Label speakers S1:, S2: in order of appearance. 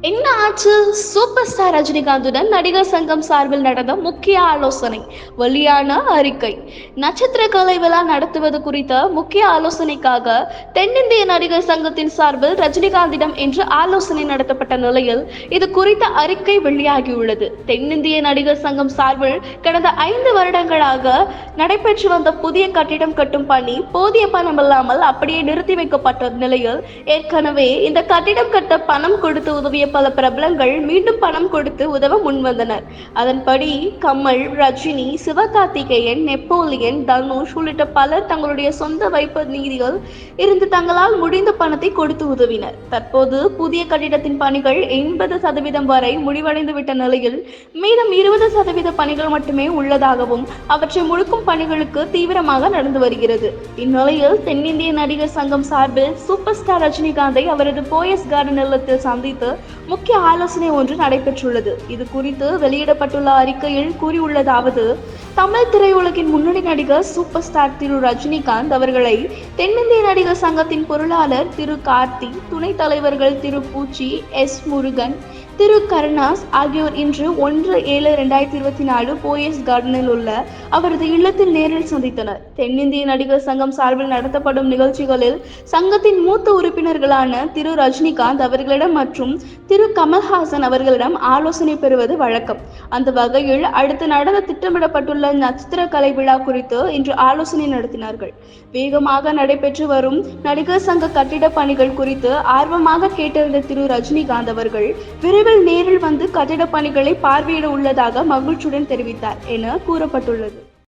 S1: என்ன ஆச்சு? Super star ரஜினிகாந்துடன் நடிகர் சங்கம் சார்பில் நடந்த முக்கிய ஆலோசனை வெளியான அறிக்கை. நட்சத்திர கலை விழா நடத்துவது குறித்த முக்கிய ஆலோசனைக்காக தென்னிந்திய நடிகர் சங்கத்தின் சார்பில் ரஜினிகாந்திடம் இன்று ஆலோசனை நடத்தப்பட்ட நிலையில் இது குறித்த அறிக்கை வெளியாகியுள்ளது. தென்னிந்திய நடிகர் சங்கம் சார்பில் கடந்த ஐந்து வருடங்களாக நடைபெற்று வந்த புதிய கட்டிடம் கட்டும் பணி போதிய பணம் இல்லாமல் அப்படியே நிறுத்தி வைக்கப்பட்ட நிலையில் ஏற்கனவே இந்த கட்டிடம் கட்ட பணம் கொடுத்து உதவிய பல பிரபலங்கள் மீண்டும் பணம் கொடுத்து உதவ முன்வந்தனர். அதன்படி கமல் ரஜினி சிவகார்த்திகேயன் நெப்போலியன் தனுஷ் உள்ளிட்ட பலர் தங்களுடைய சொந்த வைப்பு நிதிகள் இருந்து தங்களால் முடிந்த பணத்தை கொடுத்து உதவினர். தற்போது புதிய கட்டிடத்தின் பணிகள் எண்பது சதவீதம் வரை முடிவடைந்து விட்ட நிலையில் மீதம் இருபது சதவீத பணிகள் மட்டுமே உள்ளதாகவும் அவற்றை முழுக்கும் பணிகளுக்கு தீவிரமாக நடந்து வருகிறது. இந்நிலையில் தென்னிந்திய நடிகர் சங்கம் சார்பில் சூப்பர் ஸ்டார் ரஜினிகாந்தை அவரது போயஸ் கார்டன் இல்லத்தில் சந்தித்து முக்கிய ஆலோசனை ஒன்று நடைபெற்றுள்ளது. இது குறித்து வெளியிடப்பட்டுள்ள அறிக்கையில் கூறியுள்ளதாவது தமிழ் திரையுலகின் முன்னணி நடிகர் சூப்பர் ஸ்டார் திரு ரஜினிகாந்த் அவர்களை தென்னிந்திய நடிகர் சங்கத்தின் பொருளாளர் திரு கார்த்தி துணைத் தலைவர்கள் திரு பூச்சி எஸ் முருகன் திரு கருணாஸ் ஆகியோர் இன்று ஒன்று ஏழு ரெண்டாயிரத்தி இருபத்தி நாலு போயஸ் கார்டனில் உள்ள அவரது இல்லத்தில் நேரில் சந்தித்தனர். தென்னிந்திய நடிகர் சங்கம் சார்பில் நடத்தப்படும் நிகழ்ச்சிகளில் சங்கத்தின் மூத்த உறுப்பினர்களான திரு ரஜினிகாந்த் அவர்களிடம் மற்றும் திரு கமல்ஹாசன் அவர்களிடம் ஆலோசனை பெறுவது வழக்கம். அந்த வகையில் அடுத்து நடந்த திட்டமிடப்பட்டுள்ள நட்சத்திர கலை விழா குறித்து இன்று ஆலோசனை நடத்தினார்கள். வேகமாக நடைபெற்று வரும் நடிகர் சங்க கட்டிட பணிகள் குறித்து ஆர்வமாக கேட்டறிந்த திரு ரஜினிகாந்த் அவர்கள் விரைவில் விரைவில் நேரில் வந்து கட்டிட பணிகளை பார்வையிட உள்ளதாக மகிழ்ச்சியுடன் தெரிவித்தார் என கூறப்பட்டுள்ளது.